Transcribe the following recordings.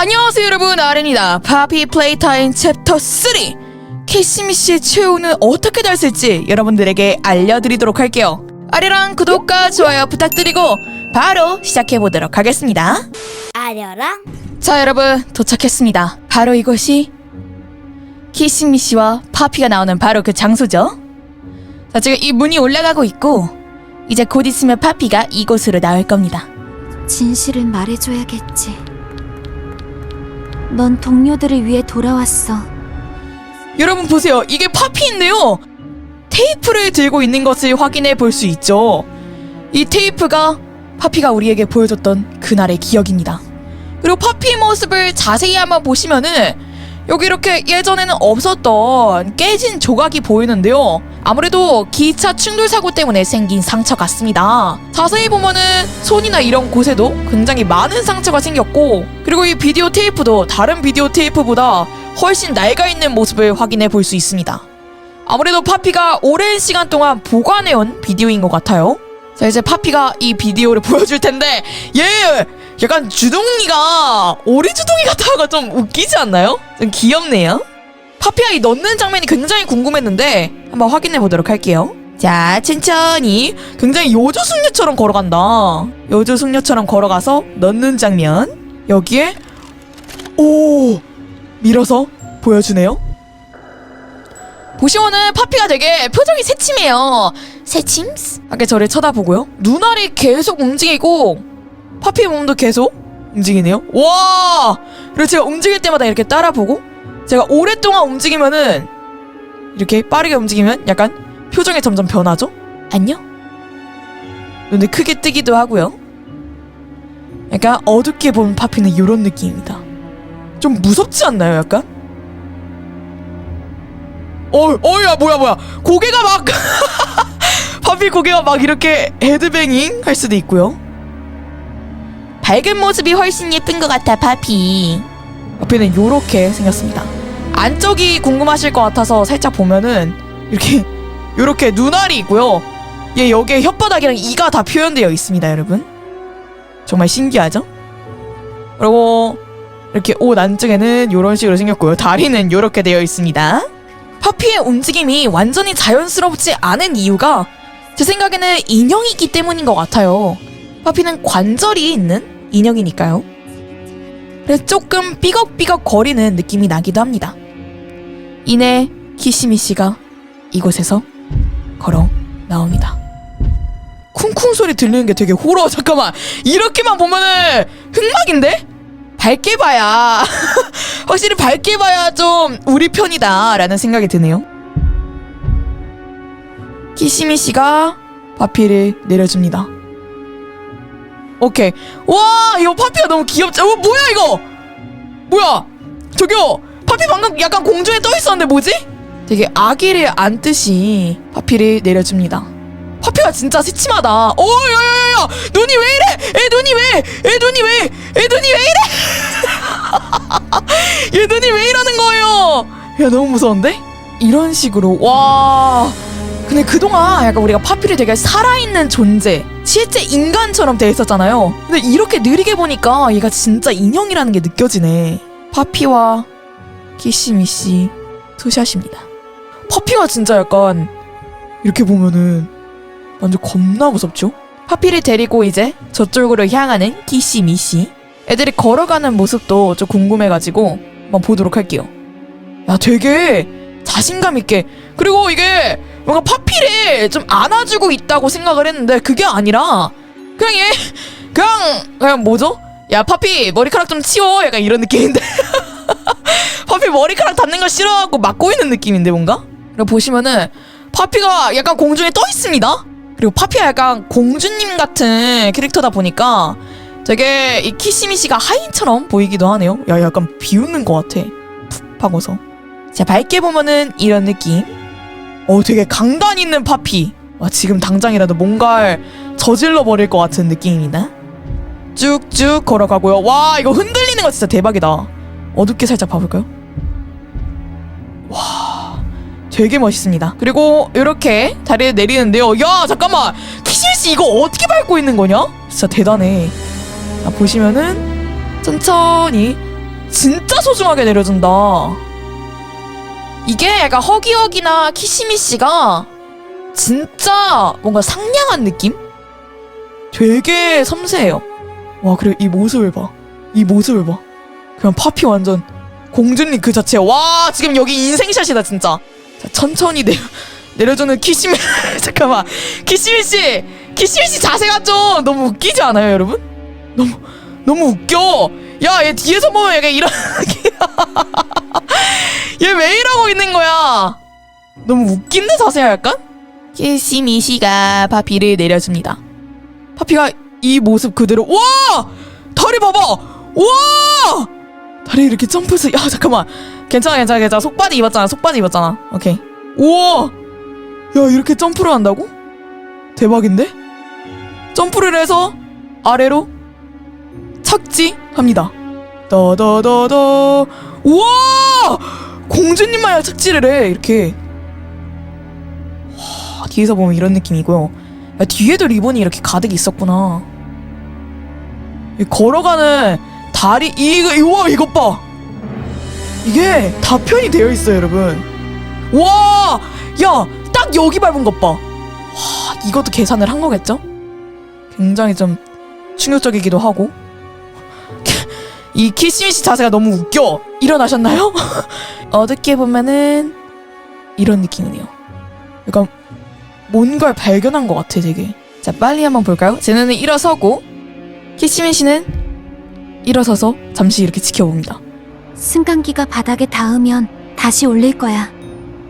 안녕하세요 여러분. 아렌이다. 파피 플레이타임 챕터 3 키시미 씨의 최후는 어떻게 됐을지 여러분들에게 알려드리도록 할게요. 아리랑 구독과 좋아요 부탁드리고 바로 시작해보도록 하겠습니다. 아려랑? 자 여러분. 도착했습니다. 바로 이곳이 키시미 씨와 파피가 나오는 바로 그 장소죠. 자 지금 이 문이 올라가고 있고 이제 곧 있으면 파피가 이곳으로 나올 겁니다. 진실을 말해줘야겠지. 넌 동료들을 위해 돌아왔어. 여러분 보세요. 이게 파피인데요. 테이프를 들고 있는 것을 확인해 볼 수 있죠. 이 테이프가 파피가 우리에게 보여줬던 그날의 기억입니다. 그리고 파피의 모습을 자세히 한번 보시면은 여기 이렇게 예전에는 없었던 깨진 조각이 보이는데요. 아무래도 기차 충돌 사고 때문에 생긴 상처 같습니다. 자세히 보면은 손이나 이런 곳에도 굉장히 많은 상처가 생겼고, 그리고 이 비디오 테이프도 다른 비디오 테이프보다 훨씬 낡아 있는 모습을 확인해 볼 수 있습니다. 아무래도 파피가 오랜 시간 동안 보관해온 비디오인 것 같아요. 자 이제 파피가 이 비디오를 보여줄 텐데 얘 약간 주둥이가 오리 주둥이 같아가 좀 웃기지 않나요? 좀 귀엽네요. 파피가 이 넣는 장면이 굉장히 궁금했는데 한번 확인해 보도록 할게요. 자 천천히 굉장히 요조 숙녀처럼 걸어간다. 요조 숙녀처럼 걸어가서 넣는 장면 여기에 오 밀어서 보여주네요. 보시면은 파피가 되게 표정이 새침해요. 새침스? 아까 저를 쳐다보고요. 눈알이 계속 움직이고 파피의 몸도 계속 움직이네요. 와! 그리고 제가 움직일 때마다 이렇게 따라보고 제가 오랫동안 움직이면은 이렇게 빠르게 움직이면 약간 표정이 점점 변하죠? 안녕? 눈을 크게 뜨기도 하고요. 약간 어둡게 본 파피는 이런 느낌입니다. 좀 무섭지 않나요, 약간? 어, 어야 뭐야 뭐야 고개가 막 파피 고개가 막 이렇게 헤드뱅잉 할 수도 있고요. 밝은 모습이 훨씬 예쁜 것 같아 파피. 파피는 요렇게 생겼습니다. 안쪽이 궁금하실 것 같아서 살짝 보면은 이렇게 요렇게 눈알이 있고요. 얘 여기에 혓바닥이랑 이가 다 표현되어 있습니다, 여러분. 정말 신기하죠? 그리고 이렇게 옷 안쪽에는 요런 식으로 생겼고요. 다리는 요렇게 되어 있습니다. 파피의 움직임이 완전히 자연스럽지 않은 이유가 제 생각에는 인형이기 때문인 것 같아요. 파피는 관절이 있는 인형이니까요. 그래서 조금 삐걱삐걱 거리는 느낌이 나기도 합니다. 이내 키시미 씨가 이곳에서 걸어 나옵니다. 쿵쿵 소리 들리는 게 되게 호러. 잠깐만. 이렇게만 보면은 흑막인데? 밝게 봐야 확실히 밝게 봐야 좀 우리 편이다라는 생각이 드네요. 키시미 씨가 파피를 내려줍니다. 오케이. 와, 이거 파피가 너무 귀엽죠? 어, 뭐야 이거? 뭐야? 저기요. 파피 방금 약간 공중에 떠 있었는데 뭐지? 되게 아기를 안듯이 파피를 내려줍니다. 파피가 진짜 새침하다. 오, 야 야 야 야, 눈이 왜 이래? 애 눈이 왜? 애 눈이 왜? 애 눈이 왜 이래? 얘 눈이 왜 이러는 거예요? 야 너무 무서운데? 이런 식으로 와. 근데 그동안 약간 우리가 파피를 되게 살아있는 존재, 실제 인간처럼 돼 있었잖아요. 근데 이렇게 느리게 보니까 얘가 진짜 인형이라는 게 느껴지네. 파피와 키시미 씨 투샷입니다. 파피가 진짜 약간 이렇게 보면은 완전 겁나 무섭죠? 파피를 데리고 이제 저쪽으로 향하는 키시미 씨. 애들이 걸어가는 모습도 좀 궁금해가지고 한번 보도록 할게요. 야, 되게 자신감 있게. 그리고 이게 뭔가 파피를 좀 안아주고 있다고 생각을 했는데 그게 아니라 그냥 얘 그냥 그냥 뭐죠? 야 파피 머리카락 좀 치워 약간 이런 느낌인데 파피 머리카락 닿는 걸 싫어하고 막고 있는 느낌인데 뭔가? 그리고 보시면은 파피가 약간 공중에 떠 있습니다. 그리고 파피가 약간 공주님 같은 캐릭터다 보니까 되게 이 키시미 씨가 하인처럼 보이기도 하네요. 야 약간 비웃는 것 같아. 푹 하고서. 자 밝게 보면은 이런 느낌. 어 되게 강단 있는 파피. 와 지금 당장이라도 뭔가를 저질러 버릴 것 같은 느낌입니다. 쭉쭉 걸어가고요. 와 이거 흔들리는 거 진짜 대박이다. 어둡게 살짝 봐볼까요? 와 되게 멋있습니다. 그리고 이렇게 다리를 내리는데요. 야 잠깐만 키실 씨 이거 어떻게 밟고 있는 거냐? 진짜 대단해. 자, 보시면은 천천히 진짜 소중하게 내려준다. 이게 약간 허기허기나 키시미씨가 진짜 뭔가 상냥한 느낌? 되게 섬세해요. 와, 그리고 이 모습을 봐. 이 모습을 봐. 그냥 파피 완전 공주님 그 자체야. 와, 지금 여기 인생샷이다, 진짜. 자, 천천히 내려, 내려주는 키시미. 잠깐만. 키시미 씨! 키시미 씨 자세가 좀 너무 웃기지 않아요, 여러분? 너무, 너무 웃겨. 야, 얘 뒤에서 보면 약간 이런. 얘왜 이러고 있는 거야? 너무 웃긴데, 자세가 약간? 키시미 씨가 파피를 내려줍니다. 파피가 이 모습 그대로, 와! 다리 봐봐! 와! 다리 이렇게 점프해서, 야, 잠깐만. 괜찮아, 괜찮아, 괜찮아. 속바지 입었잖아, 속바지 입었잖아. 오케이. 우와! 야, 이렇게 점프를 한다고? 대박인데? 점프를 해서 아래로 착지합니다. 더더더더 우와! 공주님 마냥 착지를 해 이렇게 와, 뒤에서 보면 이런 느낌이고요. 야, 뒤에도 리본이 이렇게 가득 있었구나. 이 걸어가는 다리 이거 우와 이것 봐. 이게 다 편이 되어 있어요, 여러분. 와! 야, 딱 여기 밟은 것 봐. 와, 이것도 계산을 한 거겠죠? 굉장히 좀 충격적이기도 하고. 이 키시미 씨 자세가 너무 웃겨. 일어나셨나요? 어둡게 보면은 이런 느낌이네요. 약간 뭔가를 발견한 것 같아, 되게. 자, 빨리 한번 볼까요? 제노는 일어서고 키시미 씨는 일어서서 잠시 이렇게 지켜봅니다. 승강기가 바닥에 닿으면 다시 올릴 거야.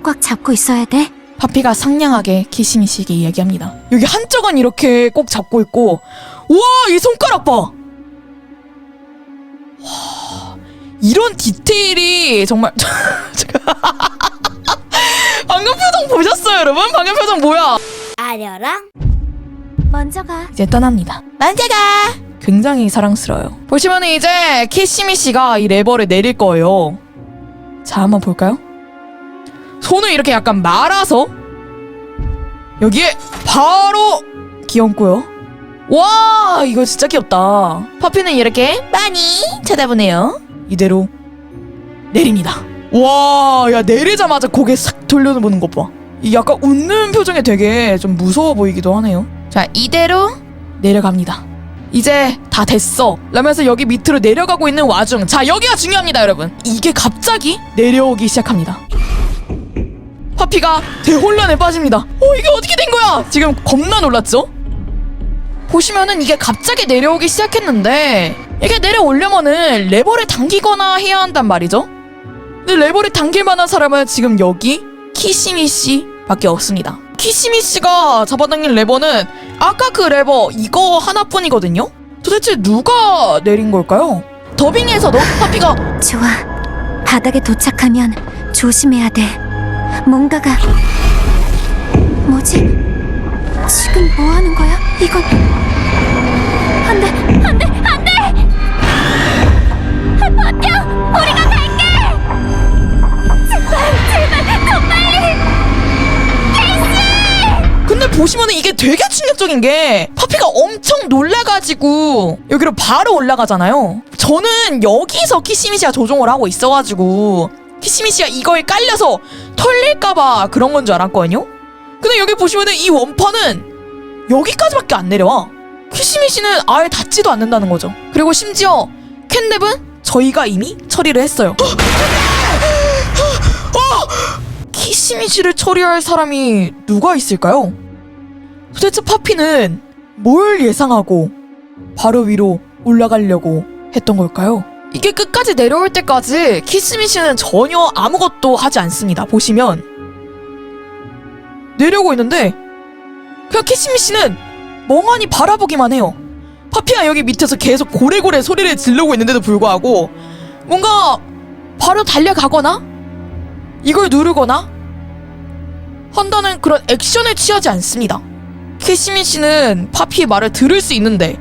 꽉 잡고 있어야 돼. 파피가 상냥하게 키시미 씨에게 이야기합니다. 여기 한쪽은 이렇게 꼭 잡고 있고, 우와 이 손가락 봐. 와, 이런 디테일이 정말 방금 표정 보셨어요, 여러분? 방금 표정 뭐야? 아려랑 먼저 가. 이제 떠납니다. 만자가 굉장히 사랑스러워요. 보시면 이제 키시미 씨가 이 레버를 내릴 거예요. 자, 한번 볼까요? 손을 이렇게 약간 말아서 여기에 바로 귀엽고요. 와, 이거 진짜 귀엽다. 퍼피는 이렇게 많이 쳐다보네요. 이대로 내립니다. 와, 야 내리자마자 고개 싹 돌려보는 것 봐. 이 약간 웃는 표정이 되게 좀 무서워 보이기도 하네요. 자, 이대로 내려갑니다. 이제 다 됐어. 라면서 여기 밑으로 내려가고 있는 와중. 자, 여기가 중요합니다, 여러분. 이게 갑자기 내려오기 시작합니다. 파피가 대혼란에 빠집니다. 어, 이게 어떻게 된 거야? 지금 겁나 놀랐죠? 보시면은 이게 갑자기 내려오기 시작했는데 이게 내려오려면은 레버를 당기거나 해야 한단 말이죠. 근데 레버를 당길 만한 사람은 지금 여기 키시미 씨밖에 없습니다. 키시미 씨가 잡아당긴 레버는 아까 그 레버 이거 하나뿐이거든요. 도대체 누가 내린 걸까요? 더빙에서도 파피가 좋아. 바닥에 도착하면 조심해야 돼. 뭔가가 뭐지? 지금 뭐 하는 거야? 이건 안 돼, 안 돼, 안 돼! 버텨! 우리가 갈게! 제발, 제발, 더 빨리! 근데 보시면은 이게 되게 충격적인 게 파피가 엄청 놀라가지고 여기로 바로 올라가잖아요. 저는 여기서 키시미 씨가 조종을 하고 있어가지고 키시미 씨가 이거에 깔려서 털릴까봐 그런 건 줄 알았거든요. 근데 여기 보시면은 이 원판은 여기까지밖에 안 내려와. 키시미 씨는 아예 닿지도 않는다는 거죠. 그리고 심지어 캔랩은 저희가 이미 처리를 했어요. 키시미 씨를 처리할 사람이 누가 있을까요? 도대체 파피는 뭘 예상하고 바로 위로 올라가려고 했던 걸까요? 이게 끝까지 내려올 때까지 키스미 씨는 전혀 아무것도 하지 않습니다. 보시면 내려오고 있는데 그냥 키스미 씨는 멍하니 바라보기만 해요. 파피가 여기 밑에서 계속 고래고래 소리를 지르고 있는데도 불구하고 뭔가 바로 달려가거나 이걸 누르거나 한다는 그런 액션을 취하지 않습니다. 키시미 씨는 파피의 말을 들을 수 있는데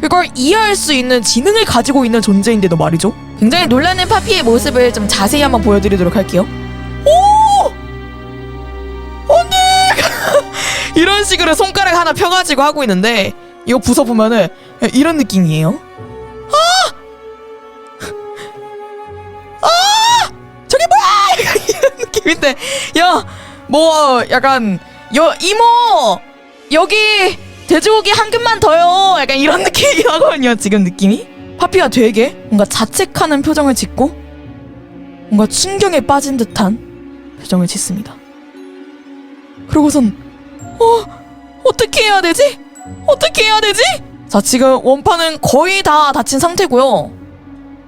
그걸 이해할 수 있는 지능을 가지고 있는 존재인데도 말이죠. 굉장히 놀라는 파피의 모습을 좀 자세히 한번 보여드리도록 할게요. 이런 식으로 손가락 하나 펴가지고 하고 있는데 이거 부숴보면은 이런 느낌이에요. 아! 저게 뭐야? 이런 느낌인데. 야 뭐 약간 여 이모! 여기 돼지고기 한 근만 더요. 약간 이런 느낌이긴 하거든요 지금 느낌이. 파피가 되게 뭔가 자책하는 표정을 짓고 뭔가 충격에 빠진 듯한 표정을 짓습니다. 그러고선 어? 어떻게 해야 되지? 어떻게 해야 되지? 자 지금 원판은 거의 다 닫힌 상태고요.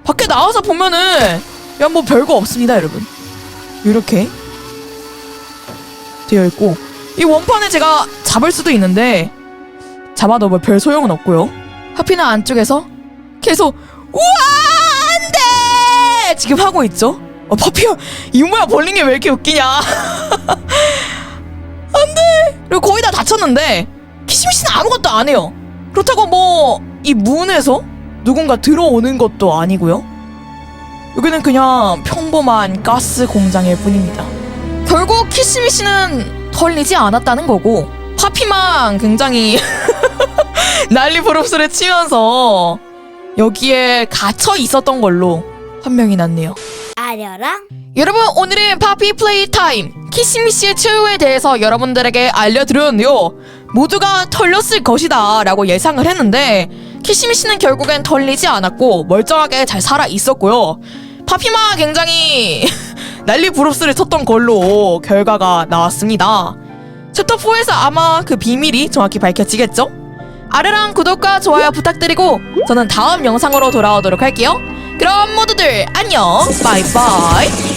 밖에 나와서 보면은 야 뭐 별거 없습니다 여러분. 이렇게 되어 있고 이 원판을 제가 잡을 수도 있는데 잡아도 뭐 별 소용은 없고요. 하피나 안쪽에서 계속 우와 안돼! 지금 하고 있죠? 어 파피야 이모야 벌린 게 왜 이렇게 웃기냐? 안돼 그리고 거의 다 닫혔는데 키시미 씨는 아무것도 안 해요 그렇다고 뭐 이 문에서 누군가 들어오는 것도 아니고요 여기는 그냥 평범한 가스 공장일 뿐입니다. 결국 키스미 씨는 털리지 않았다는 거고 파피만 굉장히 난리 부릅스를 치면서 여기에 갇혀 있었던 걸로 판명이 났네요. 아려랑 여러분 오늘은 파피 플레이 타임 키시미 씨의 최후에 대해서 여러분들에게 알려드렸는데요. 모두가 털렸을 것이다 라고 예상을 했는데 키시미 씨는 결국엔 털리지 않았고 멀쩡하게 잘 살아 있었고요. 파피마 굉장히 난리 부릅스를 쳤던 걸로 결과가 나왔습니다. 챕터 4에서 아마 그 비밀이 정확히 밝혀지겠죠? 아래랑 구독과 좋아요 부탁드리고 저는 다음 영상으로 돌아오도록 할게요. 그럼 모두들 안녕. 바이바이